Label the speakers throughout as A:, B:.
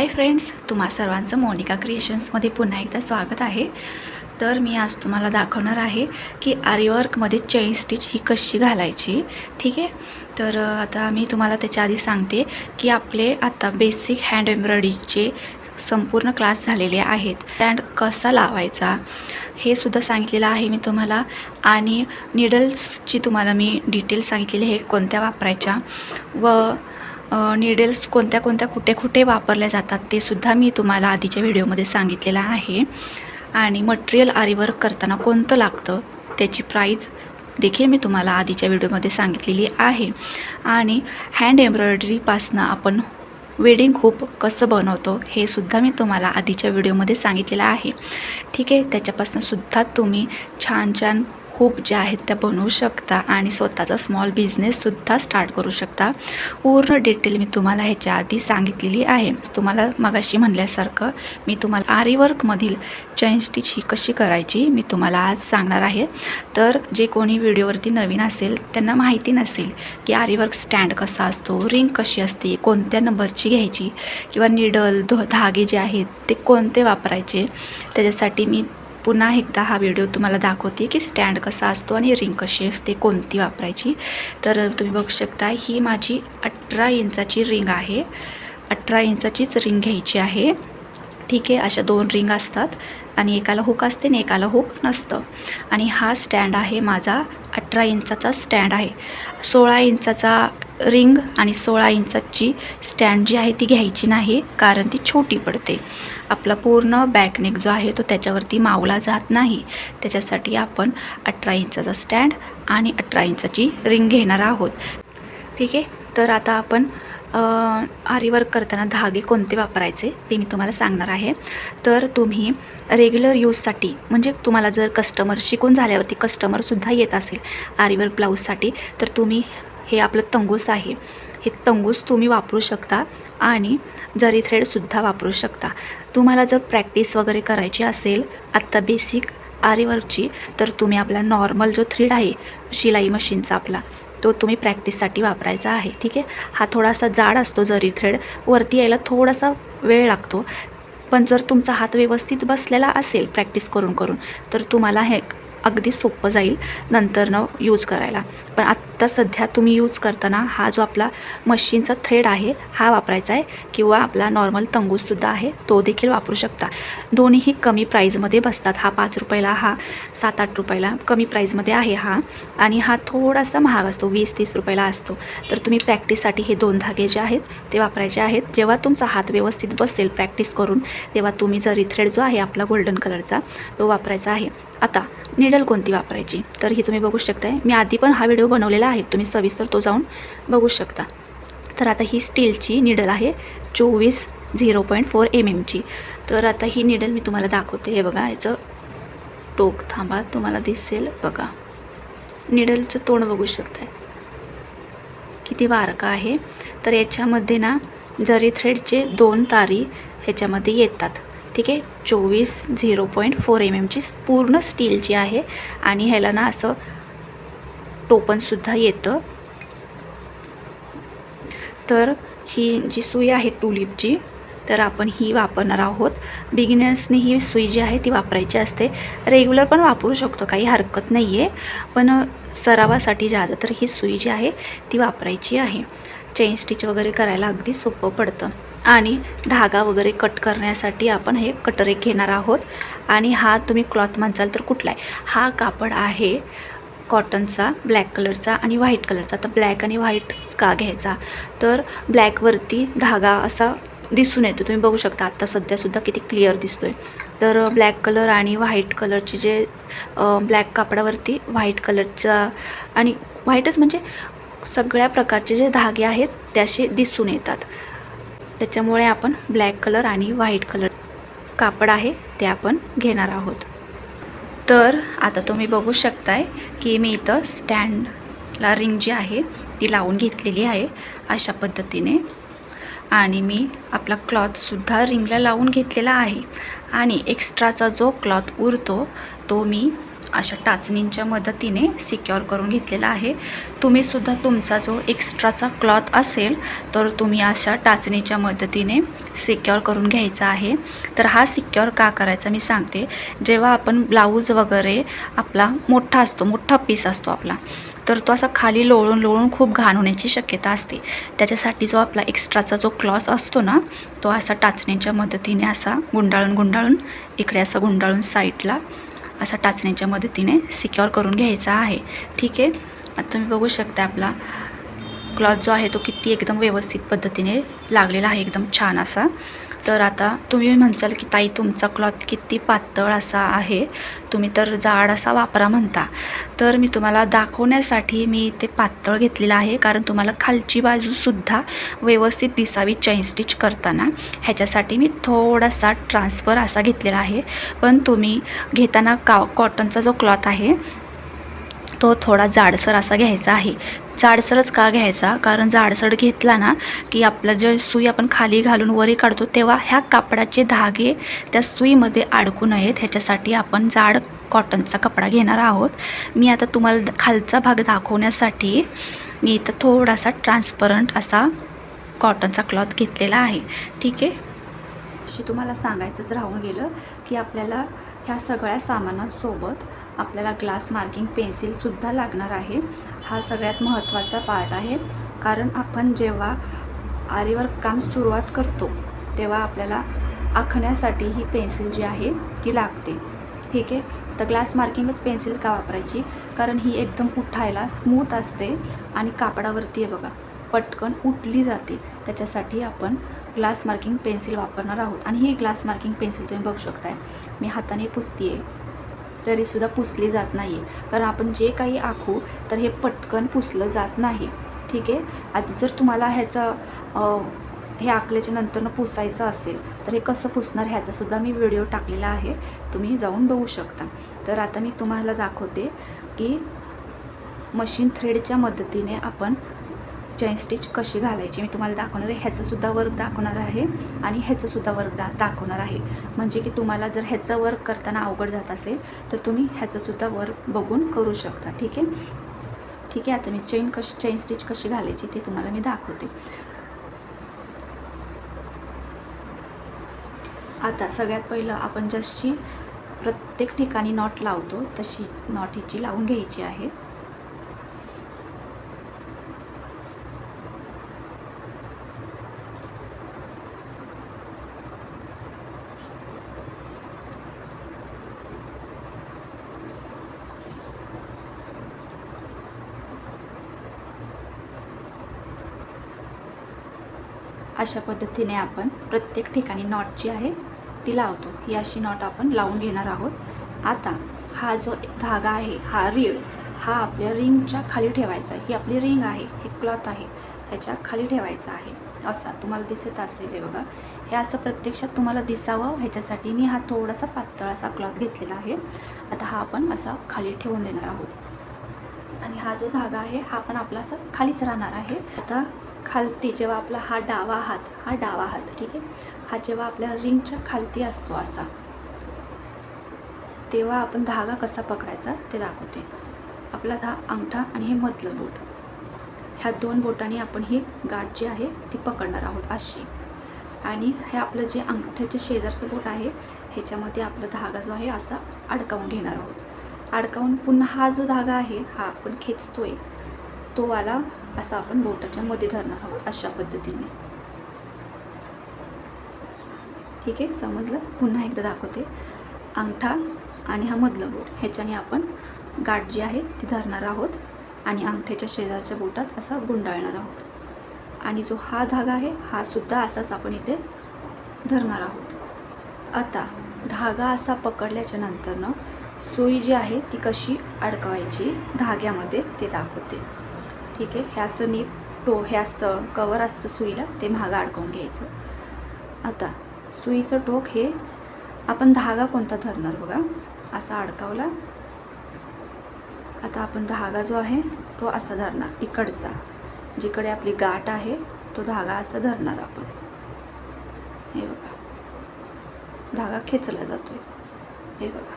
A: Hi friends तुम्हा सर्वांचं मोनिका क्रिएशन्समध्ये पुन्हा एकदा स्वागत आहे. तर मी आज तुम्हाला दाखवणार आहे की आरीवर्कमध्ये चेन स्टिच ही कशी घालायची ठीक आहे? तर आता मी तुम्हाला त्याच्या आधी सांगते की आपले आता बेसिक हँड एम्ब्रॉयडरीचे संपूर्ण क्लास झालेले आहेत. स्टँड कसा लावायचा हे सुद्धा सांगितलेलं आहे मी तुम्हाला. आणि निडल्सची तुम्हाला मी डिटेल सांगितलेली हे कोणत्या वापरायच्या. व निडल्स कोणत्या कोणत्या कुठे कुठे वापरल्या जातात ते सुद्धा मी तुम्हाला आधीच्या व्हिडिओमध्ये सांगितलेलं आहे. आणि मटेरियल आरीवर्क करताना कोणतं लागतं त्याची प्राईज देखील मी तुम्हाला आधीच्या व्हिडिओमध्ये सांगितलेली आहे. आणि हँड एम्ब्रॉयडरीपासनं आपण वेडिंग खूप कसं बनवतो हे सुद्धा मी तुम्हाला आधीच्या व्हिडिओमध्ये सांगितलेलं आहे. ठीक आहे त्याच्यापासून सुद्धा तुम्ही छान छान खूप ज्या आहेत त्या बनवू शकता आणि स्वतःचा स्मॉल बिझनेससुद्धा स्टार्ट करू शकता. पूर्ण डिटेल मी तुम्हाला ह्याच्या आधी सांगितलेली आहे. तुम्हाला मगाशी म्हणल्यासारखं मी तुम्हाला आरीवर्कमधील चैन स्टिच ही कशी करायची मी तुम्हाला आज सांगणार आहे. तर जे कोणी व्हिडिओवरती नवीन असेल त्यांना माहिती नसेल की आरीवर्क स्टँड कसा असतो रिंग कशी असते कोणत्या नंबरची घ्यायची किंवा निडल धो धागे जे आहेत ते कोणते वापरायचे त्याच्यासाठी मी पुन्हा एकदा हा व्हिडिओ तुम्हाला दाखवते की स्टँड कसा असतो आणि रिंग कशी असते कोणती वापरायची. तर तुम्ही बघू शकता ही माझी अठरा इंचाची रिंग आहे. अठरा इंचाचीच रिंग घ्यायची आहे. ठीक आहे अशा दोन रिंग असतात आणि एकाला हुक असते आणि एकाला हुक नसतं. आणि हा स्टँड आहे माझा अठरा इंचाचा स्टँड आहे. सोळा इंचाचा रिंग आणि सोळा इंचाची स्टँड जी आहे ती घ्यायची नाही कारण ती छोटी पडते. आपला पूर्ण बॅकनेक जो आहे तो त्याच्यावरती मावला जात नाही. त्याच्यासाठी आपण अठरा इंचाचा स्टँड आणि अठरा इंचाची रिंग घेणार आहोत. ठीक आहे तर आता आपण आरीवर्क करताना धागे कोणते वापरायचे ते मी तुम्हाला सांगणार आहे. तर तुम्ही रेग्युलर यूजसाठी म्हणजे तुम्हाला जर कस्टमर शिकून झाल्यावरती कस्टमरसुद्धा येत असेल आरीवर्क ब्लाऊजसाठी तर तुम्ही हे आपलं तंगूस आहे. हे तंगूस तुम्ही वापरू शकता आणि जरी थ्रेडसुद्धा वापरू शकता. तुम्हाला जर प्रॅक्टिस वगैरे करायची असेल आत्ता बेसिक आरीवर्कची तर तुम्ही आपला नॉर्मल जो थ्रीड आहे शिलाई मशीनचा आपला तो तुम्ही प्रॅक्टिससाठी वापरायचा आहे ठीक आहे? हा थोडासा जाड असतो जरी थ्रेड वरती यायला थोडासा वेळ लागतो. पण जर तुमचा हात व्यवस्थित बसलेला असेल प्रॅक्टिस करून करून तर तुम्हाला हे अगदी सोपं जाईल नंतरनं यूज करायला. पण आत्ता सध्या तुम्ही यूज करताना हा जो आपला मशीनचा थ्रेड आहे हा वापरायचा आहे किंवा आपला नॉर्मल तंगूससुद्धा आहे तो देखील वापरू शकता. दोन्हीही कमी प्राईजमध्ये बसतात. हा पाच रुपयाला हा सात आठ रुपयाला कमी प्राईजमध्ये आहे हा. आणि हा थोडासा महाग असतो वीस तीस रुपयाला असतो. तर तुम्ही प्रॅक्टिससाठी हे दोन धागे जे आहेत ते वापरायचे आहेत. जेव्हा तुमचा हात व्यवस्थित बसेल प्रॅक्टिस करून तेव्हा तुम्ही जरी थ्रेड जो आहे आपला गोल्डन कलरचा तो वापरायचा आहे. आता निडल कोणती वापरायची? तर ही तुम्ही बघू शकताय. मी आधी पण हा व्हिडिओ बनवलेला आहे. तुम्ही सविस्तर तो जाऊन बघू शकता. तर आता ही स्टीलची निडल आहे चोवीस झिरो पॉईंट फोर एम एमची तर आता ही निडल मी तुम्हाला दाखवते. हे बघा याचं टोक थांबा तुम्हाला दिसेल बघा. निडलचं तोंड बघू शकताय. किती बारका आहे. तर याच्यामध्ये ना जरी थ्रेडचे दोन तारी ह्याच्यामध्ये येतात. ठीक आहे? चोवीस झिरो पॉईंट फोर एम एमची पूर्ण स्टीलची आहे आणि ह्याला ना असं टोपणसुद्धा येतं. तर ही जी सुई आहे टुलिपची तर आपण ही वापरणार आहोत. बिगिनर्सनी ही सुई जी आहे ती वापरायची असते. रेग्युलर पण वापरू शकतो काही हरकत नाही आहे पण सरावासाठी जादा तर ही सुई जी आहे ती वापरायची आहे. चेन स्टिच वगैरे करायला अगदी सोपं पडतं. आणि धागा वगैरे कट करण्यासाठी आपण हे कटर एक घेणार आहोत. आणि हा तुम्ही क्लॉथ म्हणसाल तर कुठला आहे? हा कापड आहे कॉटनचा ब्लॅक कलरचा आणि व्हाईट कलरचा. तर ब्लॅक आणि व्हाईट का घ्यायचा? तर ब्लॅकवरती धागा असा दिसून येतो. तुम्ही बघू शकता आत्ता सध्यासुद्धा किती क्लिअर दिसतो आहे तर ब्लॅक कलर आणि व्हाईट कलरचे जे ब्लॅक कापडावरती व्हाईट कलरचा आणि व्हाईटच म्हणजे सगळ्या प्रकारचे जे धागे आहेत त्याशी दिसून येतात. त्याच्यामुळे आपण ब्लॅक कलर आणि व्हाईट कलर कापड आहे ते आपण घेणार आहोत. तर आता तुम्ही बघू शकताय की मी इथं स्टँडला रिंग जी आहे ती लावून घेतलेली आहे अशा पद्धतीने. आणि मी आपला क्लॉथसुद्धा रिंगला लावून घेतलेला आहे. आणि एक्स्ट्राचा जो क्लॉथ उरतो तो मी अशा टाचणींच्या मदतीने सिक्युअर करून घेतलेला आहे. तुम्हीसुद्धा तुमचा जो एक्स्ट्राचा क्लॉथ असेल तर तुम्ही अशा टाचणीच्या मदतीने सिक्युअर करून घ्यायचा आहे. तर हा सिक्युअर का करायचा मी सांगते. जेव्हा आपण ब्लाऊज वगैरे आपला मोठा असतो मोठा पीस असतो आपला तर तो असा खाली लोळून लोळून खूप घाण होण्याची शक्यता असते. त्याच्यासाठी जो आपला एक्स्ट्राचा जो क्लॉथ असतो ना तो असा टाचणीच्या मदतीने असा गुंडाळून गुंडाळून इकडे असा गुंडाळून साईडला असा टाचणीच्या मदतीने सिक्युअर करून घ्यायचा आहे. ठीक आहे? आता तुम्ही बघू शकता आपला क्लॉथ जो आहे तो किती एकदम व्यवस्थित पद्धतीने लागलेला आहे एकदम छान असा. तर आता तुम्ही म्हणचाल की ताई तुमचा क्लॉथ किती पातळ असा आहे. तुम्ही तर जाड असा वापरा म्हणता. तर मी तुम्हाला दाखवण्यासाठी मी ते पातळ घेतलेलं आहे कारण तुम्हाला खालची बाजूसुद्धा व्यवस्थित दिसावी चैन स्टिच करताना. ह्याच्यासाठी मी थोडासा ट्रान्सफर असा घेतलेला आहे. पण तुम्ही घेताना का कॉटनचा जो क्लॉथ आहे तो थोडा जाडसर असा घ्यायचा आहे. जाडसरच का घ्यायचा? कारण जाडसर घेतला ना की आपलं जे सुई आपण खाली घालून वरी काढतो तेव्हा ह्या कापडाचे धागे त्या सुईमध्ये अडकू नयेत. ह्याच्यासाठी आपण जाड कॉटनचा कपडा घेणार आहोत. मी आता तुम्हाला खालचा भाग दाखवण्यासाठी मी इथं थोडासा ट्रान्सपरंट असा कॉटनचा क्लॉथ घेतलेला आहे. ठीक आहे? अशी तुम्हाला सांगायचंच राहून गेलं की आपल्याला ह्या सगळ्या सामानांसोबत आपल्याला ग्लास मार्किंग पेन्सिलसुद्धा लागणार आहे. हा सगळ्यात महत्त्वाचा पार्ट आहे. कारण आपण जेव्हा आरीवर काम सुरुवात करतो तेव्हा आपल्याला आखण्यासाठी ही पेन्सिल जी आहे ती लागते. ठीक आहे? तर ग्लास मार्किंगच पेन्सिल का वापरायची? कारण ही एकदम उठायला स्मूथ असते आणि कापडावरती आहे बघा पटकन उठली जाते. त्याच्यासाठी आपण ग्लास मार्किंग पेन्सिल वापरणार आहोत. आणि ही ग्लास मार्किंग पेन्सिल तुम्ही बघू शकताय. मी हाताने पुसते आहे तरीसुद्धा पुसली जात नाही आहे कारण आपण जे काही आखू तर हे पटकन पुसलं जात नाही. ठीक? आहे आता जर तुम्हाला ह्याचं हे आखल्याच्या नंतरनं पुसायचं असेल तर हे कसं पुसणार ह्याचासुद्धा मी व्हिडिओ टाकलेला आहे. तुम्ही जाऊन बघू शकता. तर आता मी तुम्हाला दाखवते की मशीन थ्रेडच्या मदतीने आपण चैन स्टिच कशी घालायची मी तुम्हाला दाखवणार आहे. ह्याचंसुद्धा वर्क दाखवणार आहे आणि ह्याचंसुद्धा वर्क दा दाखवणार आहे. म्हणजे की तुम्हाला जर ह्याचं वर्क करताना अवघड जात असेल तर तुम्ही ह्याचंसुद्धा वर्क बघून करू शकता. ठीक आहे? ठीक आहे आता मी चेन कशी चैन स्टिच कशी घालायची ते तुम्हाला मी दाखवते. आता सगळ्यात पहिलं आपण जशी प्रत्येक ठिकाणी नॉट लावतो तशी नॉट हिची लावून घ्यायची आहे. अशा पद्धतीने आपण प्रत्येक ठिकाणी नॉट जी आहे ती लावतो. ही अशी नॉट आपण लावून घेणार आहोत. आता हा जो धागा आहे हा रीळ हा आपल्या रिंगच्या खाली ठेवायचा ही आपली रिंग आहे हे क्लॉथ आहे ह्याच्या खाली ठेवायचा आहे. असा तुम्हाला दिसत असेल हे बघा. हे असं प्रत्यक्षात तुम्हाला दिसावं. ह्याच्यासाठी मी हा थोडासा पातळ असा क्लॉथ घेतलेला आहे. आता हा आपण असा खाली ठेवून देणार आहोत. आणि हा जो धागा आहे हा पण आपला असा खालीच राहणार आहे. आता खालती जेव्हा आपला हा डावा हात हा डावा हात ठीक आहे? हा जेव्हा आपल्या रिंगच्या खालती असतो असा तेव्हा आपण धागा कसा पकडायचा ते दाखवते. आपला हा अंगठा आणि हे मधलं बोट. ह्या दोन बोटांनी आपण ही गाठ जी आहे ती पकडणार आहोत अशी. आणि हे आपलं जे अंगठ्याचे शेजारचं बोट आहे ह्याच्यामध्ये आपला धागा जो आहे असा अडकावून घेणार आहोत. अडकावून पुन्हा हा जो धागा आहे हा आपण खेचतोय तो वाला असा आपण बोटाच्या मध्ये धरणार आहोत अशा पद्धतीने. ठीक आहे? समजलं? पुन्हा एकदा दाखवते. अंगठा आणि हा मधलं बोट ह्याच्याने आपण गाठ जी आहे ती धरणार आहोत आणि अंगठ्याच्या शेजारच्या बोटात असा गुंडाळणार आहोत. आणि जो हा धागा आहे हा सुद्धा असाच आपण इथे धरणार आहोत. आता धागा असा पकडल्याच्या नंतरनं सुई जी आहे ती कशी अडकवायची धाग्यामध्ये ते दाखवते. ठीक आहे. हे असं नीट टो हे असतं कवर असतं सुईला ते महागा अडकवून घ्यायचं. आता सुईचं टोक हे आपण धागा कोणता धरणार बघा? असा अडकावला. आता आपण धागा जो आहे तो असा धरणार इकडचा. जिकडे आपली गाठ आहे तो धागा असा धरणार आपण. हे बघा. धागा खेचला जातोय. हे बघा.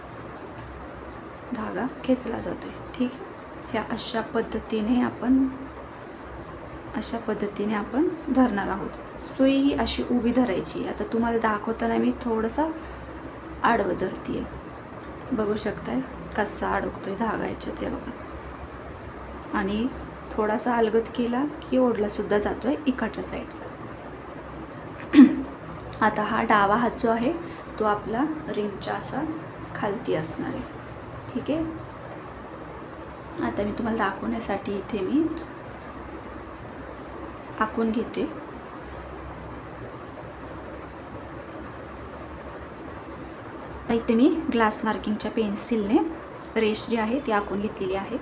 A: धागा खेचला जातो आहे ठीक आहे. ह्या अशा पद्धतीने आपण अशा पद्धतीने आपण धरणार आहोत. सुई ही अशी उभी धरायची. आता तुम्हाला दाखवताना मी थोडंसं आडवं धरते बघू शकताय कसा अडकतोय आहे धागायच्या ते बघा. आणि थोडासा अलगत केला की ओढलासुद्धा जातो आहे इकडच्या साईडचा. आता हा डावा हात जो आहे तो आपला रिंगच्या असा खालती असणार आहे. ठीक आहे? आता मी तुम्हाला दाखवण्यासाठी इथे मी आखून घेते. इथे मी ग्लास मार्किंगच्या पेन्सिलने रेश जी आहे ती आखून घेतलेली आहे.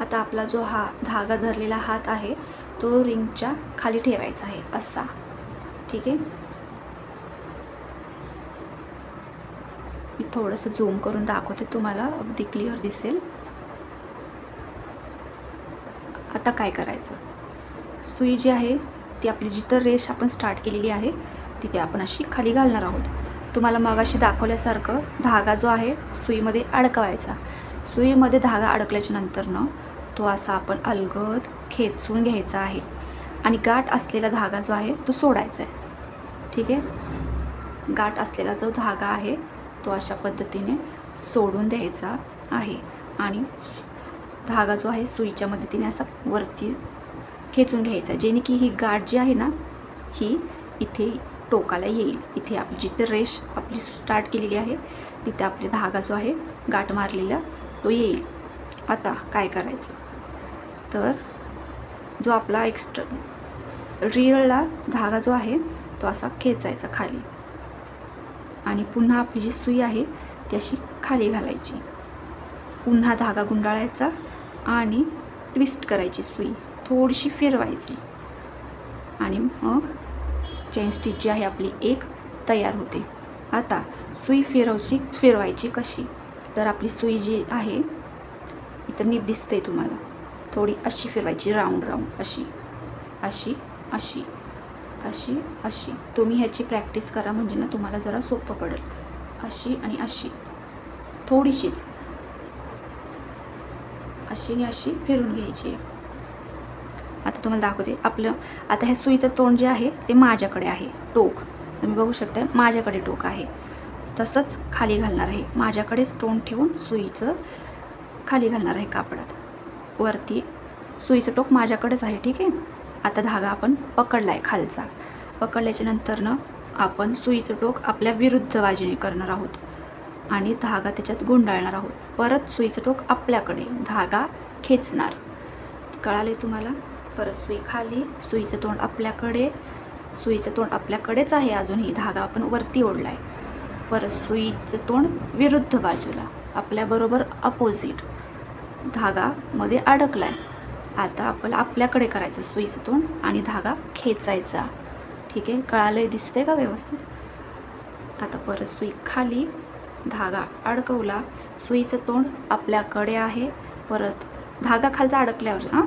A: आता आपला जो हा धागा धरलेला हात आहे तो रिंगच्या खाली ठेवायचा आहे असा. ठीक आहे? मी थोडंसं झूम करून दाखवते तुम्हाला अगदी क्लिअर दिसेल. आता काय करायचं? सुई जी आहे ती आपली जिथं रेष आपण स्टार्ट केलेली आहे तिथे आपण अशी खाली घालणार आहोत. तुम्हाला मगाशी दाखवल्यासारखं धागा जो आहे सुईमध्ये अडकवायचा. सुईमध्ये धागा अडकल्याच्या नंतरनं तो असा आपण अलगद खेचून घ्यायचा आहे. आणि गाठ असलेला धागा जो आहे तो सोडायचा आहे. ठीक आहे? गाठ असलेला जो धागा आहे तो अशा पद्धतीने सोडून द्यायचा आहे. आणि धागा जो आहे सुईच्या मदतीने असा वरती खेचून घ्यायचा जेणे की ही गाठ जी आहे ना ही इथे टोकाला येईल. इथे आपली जिथे रेश आपली स्टार्ट केलेली आहे तिथे आपले धागा जो आहे गाठ मारलेला तो येईल. आता काय करायचं? तर जो आपला एक्स्ट्रा रिळला धागा जो आहे तो असा खेचायचा खाली. आणि पुन्हा आपली जी सुई आहे ती अशी खाली घालायची. पुन्हा धागा गुंडाळायचा आणि ट्विस्ट करायची सुई. थोडीशी फिरवायची. आणि मग चेन स्टिच जी आहे आपली एक तयार होते. आता सुई फिरवची फिरवायची कशी? तर आपली सुई जी आहे इथं नीट दिसते तुम्हाला. थोडी अशी फिरवायची राऊंड राऊंड अशी. अशी अशी. अशी अशी. तुम्ही ह्याची प्रॅक्टिस करा म्हणजे ना तुम्हाला जरा सोपं पडेल. अशी आणि अशी. थोडीशीच. अशी आणि अशी फिरून घ्यायची आहे. आता तुम्हाला दाखवते. आपलं आता ह्या सुईचं तोंड जे आहे ते माझ्याकडे आहे. टोक. तुम्ही बघू शकता माझ्याकडे टोक आहे. तसंच खाली घालणार आहे. माझ्याकडेच तोंड ठेवून सुईचं खाली घालणार आहे कापडात. वरती सुईचं टोक माझ्याकडेच आहे ठीक आहे? आता धागा आपण पकडला आहे खालचा. पकडल्याच्या नंतरनं आपण सुईचं टोक आपल्या विरुद्ध बाजूने करणार आहोत. आणि धागा त्याच्यात गुंडाळणार आहोत. परत सुईचं टोक आपल्याकडे. धागा खेचणार. कळाले तुम्हाला? परत सुई खाली सुईचं तोंड आपल्याकडे. सुईचं तोंड आपल्याकडेच आहे अजूनही. धागा आपण वरती ओढला आहे परत सुईचं तोंड विरुद्ध बाजूला. आपल्याबरोबर अपोजिट धागामध्ये अडकला आहे आता आपण आपल्याकडे करायचं सुईचं तोंड आणि धागा खेचायचा. ठीक आहे? कळालं दिसते का व्यवस्थित? आता परत सुई खाली धागा अडकवला. सुईचं तोंड आपल्याकडे आहे. परत धागा खालचा अडकल्यावर हां?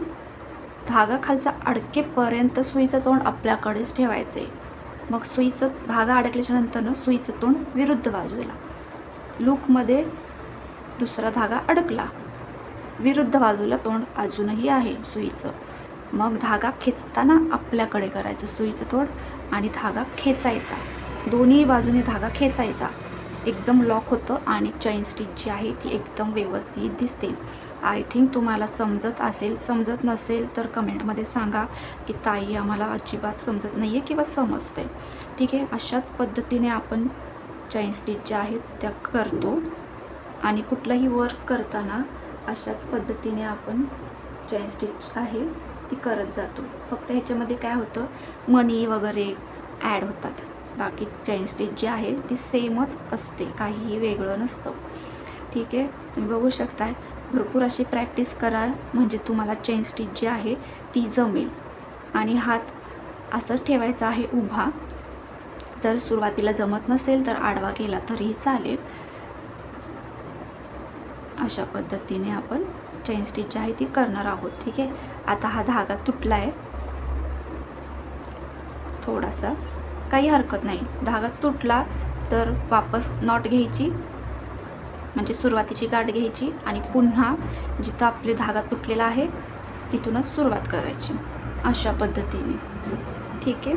A: धागा खालचा अडकेपर्यंत सुईचं तोंड आपल्याकडेच ठेवायचं आहे मग सुईचं धागा अडकल्याच्या नंतरनं सुईचं तोंड विरुद्ध बाजूला. लूकमध्ये दुसरा धागा अडकला. विरुद्ध बाजूला तोंड अजूनही आहे सुईचं. मग धागा खेचताना आपल्याकडे करायचं सुईचं तोंड आणि धागा खेचायचा. दोन्ही बाजूने धागा खेचायचा. एकदम लॉक होतं आणि चैन स्टिच जी आहे ती एकदम व्यवस्थित दिसते. आय थिंक तुम्हाला समजत असेल समजत नसेल तर कमेंटमध्ये सांगा की ताई आम्हाला अजिबात समजत नाही आहे किंवा समजते ठीक आहे अशाच पद्धतीने आपण चैन स्टिच ज्या आहेत त्या करतो. आणि कुठलंही वर्क करताना अशाच पद्धतीने आपण चैन स्टिच आहे ती करत जातो. फक्त ह्याच्यामध्ये काय होतं मनी वगैरे ॲड होतात. बाकी चैन स्टिच जी आहे ती सेमच असते. काहीही वेगळं नसतं. ठीक आहे? तुम्ही बघू शकताय भरपूर अशी प्रॅक्टिस करा. म्हणजे तुम्हाला चैन स्टिच जी आहे ती जमेल. आणि हात असंच ठेवायचा आहे उभा. जर सुरुवातीला जमत नसेल तर आडवा केला तरीही चालेल. अशा पद्धतीने आपण चैन स्टिच जी आहे ती करणार आहोत ठीक आहे? आता हा धागा तुटला आहे थोडासा. काही हरकत नाही. धागा तुटला तर वापस नॉट घ्यायची म्हणजे सुरुवातीची गाठ घ्यायची आणि पुन्हा जिथं आपली धागा तुटलेला आहे तिथूनच सुरुवात करायची. अशा पद्धतीने. ठीक आहे?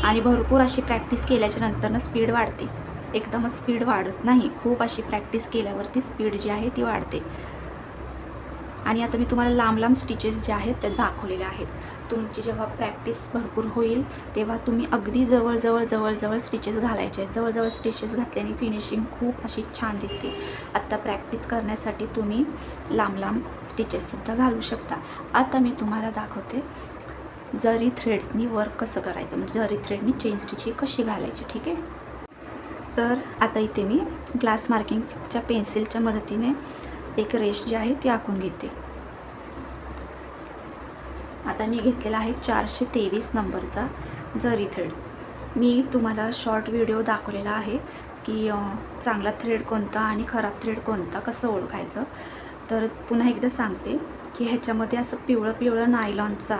A: आणि भरपूर अशी प्रॅक्टिस केल्याच्या नंतरनं स्पीड वाढते. एकदमच स्पीड वाढत नाही. खूप अशी प्रॅक्टिस केल्यावरती स्पीड जी आहे ती वाढते. आणि आता मी तुम्हाला लांब लांब स्टिचेस जे आहेत ते दाखवलेले आहेत. तुमची जेव्हा प्रॅक्टिस भरपूर होईल तेव्हा तुम्ही अगदी जवळजवळ जवळजवळ स्टिचेस घालायचे आहेत. जवळजवळ स्टिचेस घातल्याने फिनिशिंग खूप अशी छान दिसते. आत्ता प्रॅक्टिस करण्यासाठी तुम्ही लांब लांब स्टिचेससुद्धा घालू शकता. आता मी तुम्हाला दाखवते जरी थ्रेडनी वर्क कसं करायचं. म्हणजे जरी थ्रेडनी चेन स्टिची कशी घालायची ठीक आहे? तर आता इथे मी ग्लास मार्किंगच्या पेन्सिलच्या मदतीने एक रेश जी आहे ती आखून घेते. आता मी घेतलेला आहे चारशे तेवीस नंबरचा जरी थ्रेड मी तुम्हाला शॉर्ट व्हिडिओ दाखवलेला आहे की चांगला थ्रेड कोणता आणि खराब थ्रेड कोणता कसं ओळखायचं. तर पुन्हा एकदा सांगते की ह्याच्यामध्ये असं पिवळं पिवळं नायलॉनचा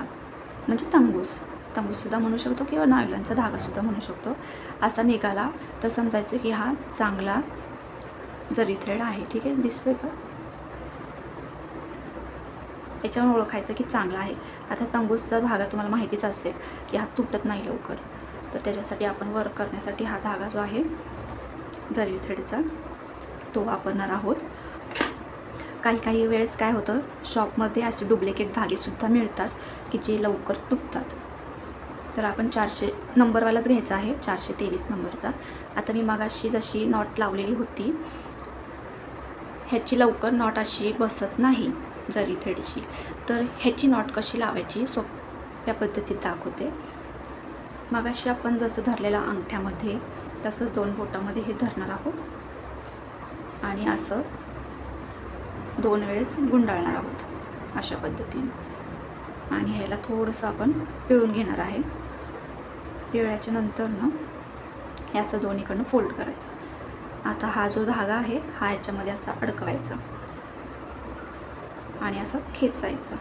A: म्हणजे तंबूस तंबूसुद्धा म्हणू शकतो किंवा नायलॉनचा धागासुद्धा म्हणू शकतो. असा निघाला तर समजायचं की हा चांगला जरी थ्रेड आहे ठीक आहे? दिसतोय का? याच्यावर ओळखायचं की चांगला आहे. आता तंबूसचा धागा तुम्हाला माहितीच असेल की हा तुटत नाही लवकर. तर त्याच्यासाठी आपण वर्क करण्यासाठी हा धागा जो आहे जरी थ्रेडचा तो वापरणार आहोत. काही काही वेळेस काय होतं शॉपमध्ये असे डुप्लिकेट धागेसुद्धा मिळतात की जे लवकर तुटतात. तर आपण चारशे नंबरवालाच घ्यायचा आहे चारशे तेवीस नंबरचा. आता मी मागाशी जशी नॉट लावलेली होती ह्याची लवकर नॉट अशी बसत नाही जरी थ्रेडची. तर ह्याची नॉट कशी लावायची सोप्या पद्धतीत दाखवते. मागाशी आपण जसं धरलेलं अंगठ्यामध्ये तसं दोन बोटामध्ये हे धरणार आहोत. आणि असं दोन वेळेस गुंडाळणार आहोत अशा पद्धतीने. आणि ह्याला थोडंसं आपण पिळून घेणार आहे. पिवळ्याच्या नंतर ना हे असं दोन्हीकडनं फोल्ड करायचं. आता हा जो धागा आहे हा याच्यामध्ये असा अडकवायचा. आणि असं खेचायचं.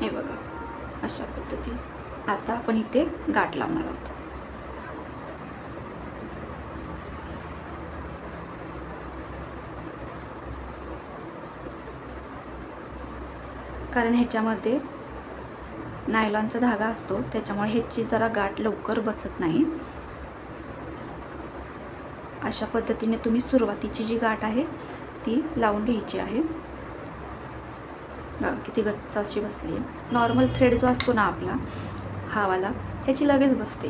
A: हे बघा अशा पद्धतीने आता आपण इथे गाठ लावणार आहोत. कारण ह्याच्यामध्ये नायलॉनचा धागा असतो. त्याच्यामुळे ह्याची जरा गाठ लवकर बसत नाही. अशा पद्धतीने तुम्ही सुरुवातीची जी गाठ आहे ती लावून घ्यायची आहे. किती गच्च अशी बसली आहे. नॉर्मल थ्रेड जो असतो ना आपला हावाला ह्याची लगेच बसते.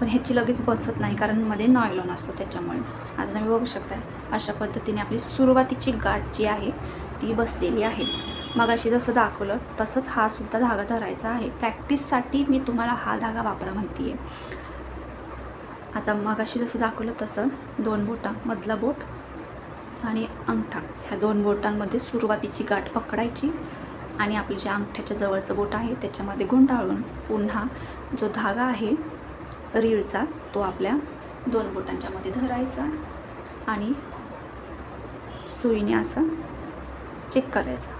A: पण ह्याची लगेच बसत नाही कारण मध्ये नॉयलॉन असतो त्याच्यामुळे. आता तुम्ही बघू शकता अशा पद्धतीने आपली सुरुवातीची गाठ जी आहे ती बसलेली आहे. मग अशी जसं दाखवलं तसंच हा सुद्धा धागा धरायचा आहे. प्रॅक्टिससाठी मी तुम्हाला हा धागा वापरा म्हणते आहे आता मग अशी जसं दाखवलं तसं दोन बोटा मधला बोट आणि अंगठा. ह्या दोन बोटांमध्ये सुरुवातीची गाठ पकडायची आणि आपलं जे अंगठ्याच्या जवळचं बोट आहे त्याच्यामध्ये गुंडाळून पुन्हा जो धागा आहे रीळचा तो आपल्या दोन बोटांच्या मध्ये धरायचा आणि सुईने असं चेक करायचा.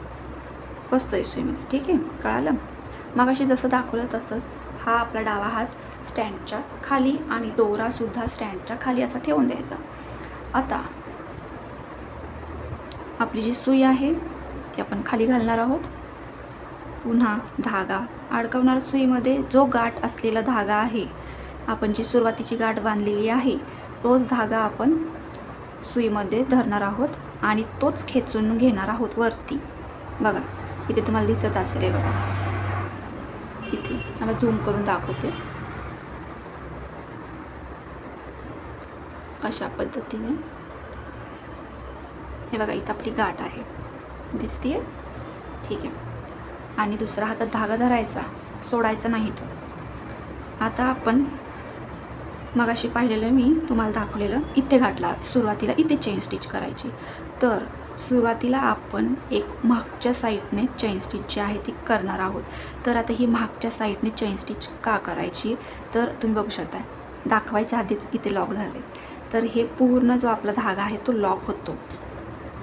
A: बसतोय सुईमध्ये ठीक आहे? कळालं? मग अशी जसं दाखवलं तसंच हा आपला डावा हात स्टँडच्या खाली आणि दोरासुद्धा स्टँडच्या खाली असा ठेवून द्यायचा. आता आपली जी सुई आहे ती आपण खाली घालणार आहोत. पुन्हा धागा अडकवणार सुईमध्ये. जो गाठ असलेला धागा आहे आपण जी सुरुवातीची गाठ बांधलेली आहे तोच धागा आपण सुईमध्ये धरणार आहोत आणि तोच खेचून घेणार आहोत वरती. बघा इथे तुम्हाला दिसत असेल हे बघा. इथे. आम्ही झूम करून दाखवते. अशा पद्धतीने. हे बघा इथं आपली गाठ आहे. दिसतीये? ठीक आहे. आणि दुसरा हातात धागा धरायचा. सोडायचा नाही तो. आता आपण मगाशी पाहिलेलं मी तुम्हाला दाखवलेलं इथे गाठला सुरुवातीला इथे चेन स्टिच करायची. तर सुरुवातीला आपण एक मागच्या साईडने चैन स्टिच जी आहे ती करणार आहोत. तर आता ही मागच्या साईडने चैन स्टिच का करायची? तर तुम्ही बघू शकता दाखवायच्या आधीच इथे लॉक झाले. तर हे पूर्ण जो आपला धागा आहे तो लॉक होतो.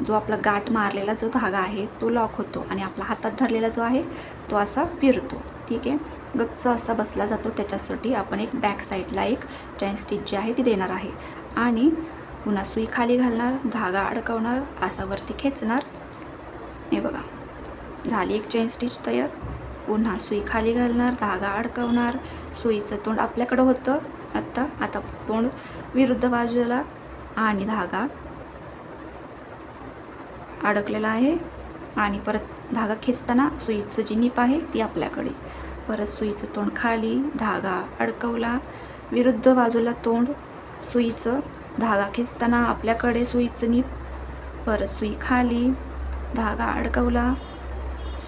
A: जो आपला गाठ मारलेला जो धागा आहे तो लॉक होतो आणि आपला हातात धरलेला जो आहे तो असा फिरतो. ठीक आहे? गच्च असा बसला जातो त्याच्यासाठी आपण एक बॅक साईडला एक चैन स्टिच जी आहे ती देणार आहे. आणि पुन्हा सुई खाली घालणार धागा अडकवणार असा वरती खेचणार. हे बघा. झाली एक चेन स्टिच तयार. पुन्हा सुई खाली घालणार धागा अडकवणार. सुईचं तोंड आपल्याकडं होतं. आत्ता आता तोंड विरुद्ध बाजूला आणि धागा अडकलेला आहे. आणि परत धागा खेचताना सुईचं जी नीप आहे ती आपल्याकडे. परत सुईचं तोंड खाली धागा अडकवला. विरुद्ध बाजूला तोंड सुईचं धागा खेचताना आपल्याकडे सुईचं नीप. परत सुई खाली. धागा अडकवला.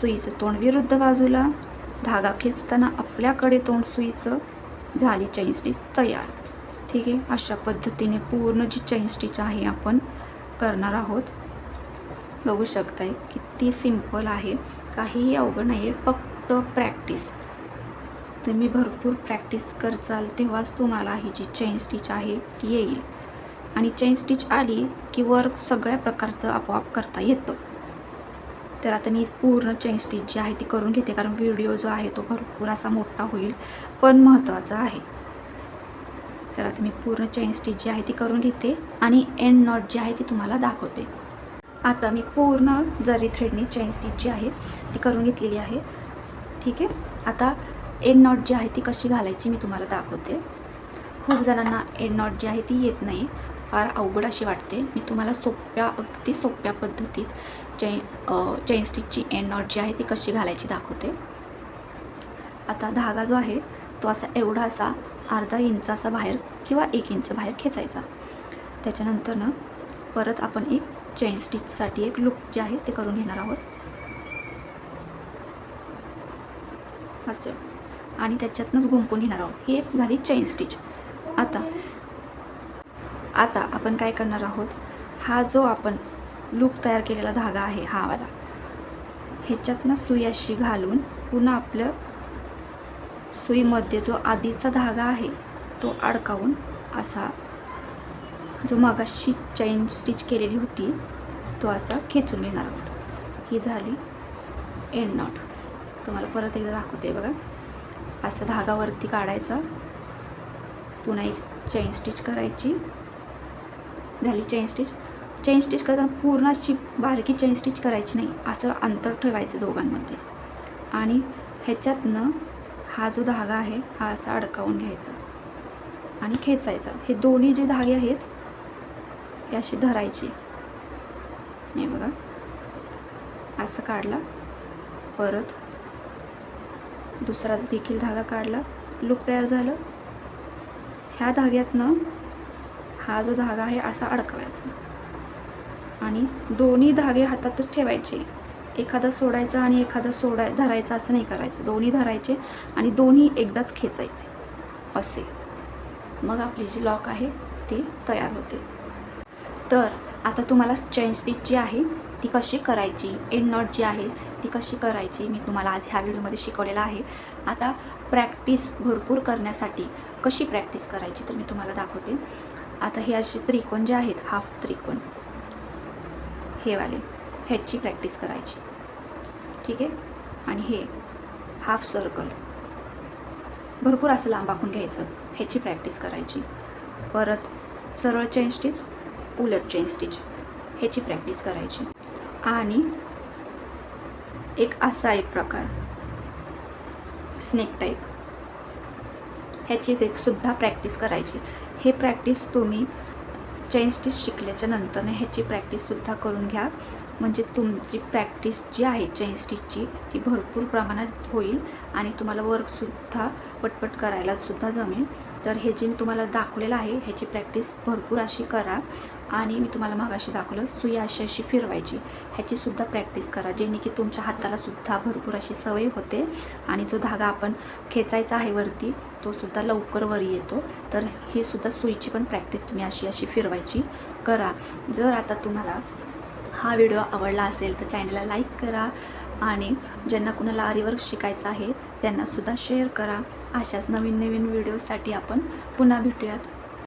A: सुईचं तोंड विरुद्ध बाजूला. धागा खेचताना आपल्याकडे तोंड सुईचं. झाली चैन स्टिच तयार. ठीक आहे? अशा पद्धतीने पूर्ण जी चैन स्टिच आहे आपण करणार आहोत. बघू शकताय किती सिंपल आहे. काहीही अवघड नाही आहे फक्त प्रॅक्टिस तुम्ही भरपूर प्रॅक्टिस करचाल तेव्हाच तुम्हाला ही जी चैन स्टिच आहे ती येईल. आणि चेन स्टिच आली की वर्क सगळ्या प्रकारचं आपोआप करता येतं. तर आता मी पूर्ण चेन स्टिच जी आहे ती करून घेते कारण व्हिडिओ जो आहे तो भरपूर असा मोठा होईल पण महत्त्वाचा आहे. तर आता मी पूर्ण चेन स्टिच जी आहे ती करून घेते आणि एंड नॉट जी आहे ती तुम्हाला दाखवते. आता मी पूर्ण जरी थ्रेडनी चेन स्टिच जी आहे ती करून घेतलेली आहे. ठीक आहे? आता एंड नॉट जी आहे ती कशी घालायची मी तुम्हाला दाखवते. खूप जणांना एंड नॉट जी आहे ती येत नाही फार अवघड अशी वाटते. मी तुम्हाला सोप्या अगदी सोप्या पद्धतीत चैन चैन स्टिचची एंड नॉट जी आहे ती कशी घालायची दाखवते. आता धागा जो आहे तो असा एवढा असा अर्धा इंच असा बाहेर किंवा एक इंच बाहेर खेचायचा. त्याच्यानंतर ना परत आपण एक चैन स्टिचसाठी एक लुक जे आहे ते करून घेणार आहोत. असं. आणि त्याच्यातनंच गुंपून घेणार आहोत. ही एक झाली चैन स्टिच. आता आता आपण काय करणार आहोत? हा जो आपण लूक तयार केलेला धागा आहे हा वाला. ह्याच्यातनं सुई अशी घालून पुन्हा आपलं सुईमध्ये जो आधीचा धागा आहे तो अडकावून असा जो मगाशी चैन स्टिच केलेली होती तो असा खेचून घेणार आहोत. ही झाली एंड नॉट तुम्हाला परत एकदा दाखवते बघा. असं धागावरती काढायचा. पुन्हा एक चैन स्टिच करायची. झाली चैन स्टिच चैन स्टिच करताना पूर्ण अशी बारकी चैन स्टिच करायची नाही असं अंतर ठेवायचं दोघांमध्ये. आणि ह्याच्यातनं हा जो धागा आहे हा असा अडकावून घ्यायचा आणि खेचायचा. हे दोन्ही जे धागे आहेत हे अशी धरायची. हे बघा. असं काढला. परत दुसरा देखील धागा काढला. लूक तयार झालं. ह्या धाग्यातनं हा जो धागा आहे असा अडकवायचा. आणि दोन्ही धागे हातातच ठेवायचे. एखादा सोडायचा आणि एखादा सोडाय धरायचा असं नाही करायचं. दोन्ही धरायचे आणि दोन्ही एकदाच खेचायचे. असे. मग आपली जी लॉक आहे ती तयार होते. तर आता तुम्हाला चैन स्टिच जी आहे ती कशी करायची? एंड नॉट जी आहे ती कशी करायची? मी तुम्हाला आज ह्या व्हिडिओमध्ये शिकवलेलं आहे. आता प्रॅक्टिस भरपूर करण्यासाठी कशी प्रॅक्टिस करायची तर मी तुम्हाला दाखवते. आता हे असे त्रिकोण जे आहेत हाफ त्रिकोण. हे वाले ह्याची प्रॅक्टिस करायची. ठीक आहे? आणि हे हाफ सर्कल भरपूर असं लांब आखून घ्यायचं. ह्याची प्रॅक्टिस करायची. परत सरळ चेन स्टिच उलट चेन स्टिच ह्याची प्रॅक्टिस करायची. आणि एक असा एक प्रकार. स्नेक टाईप ह्याची ते सुद्धा प्रॅक्टिस करायची. हे प्रॅक्टिस तुम्ही चेन स्टिच शिकल्याच्या नंतरनं ह्याची प्रॅक्टिससुद्धा करून घ्या. म्हणजे तुमची प्रॅक्टिस जी आहे चेन स्टिचची ती भरपूर प्रमाणात होईल आणि तुम्हाला वर्कसुद्धा पटपट करायला सुद्धा जमेल. तर हे जे मी तुम्हाला दाखवलेलं आहे ह्याची प्रॅक्टिस भरपूर अशी करा. आणि मी तुम्हाला मागाशी दाखवलं सुई अशी अशी फिरवायची. ह्याचीसुद्धा प्रॅक्टिस करा जेणे की तुमच्या हातालासुद्धा भरपूर अशी सवय होते आणि जो धागा आपण खेचायचा आहे वरती तो सुद्धा लवकर वर येतो. तर ही सुद्धा सुईची पण प्रॅक्टिस तुम्ही अशी अशी फिरवायची. करा. जर आता तुम्हाला हा व्हिडिओ आवडला असेल तर चॅनलला लाईक करा आणि ज्यांना कुणाला आरीवर्क शिकायचं आहे त्यांनासुद्धा शेअर करा. अशाच नवीन नवीन व्हिडिओसाठी आपण पुन्हा भेटूयात.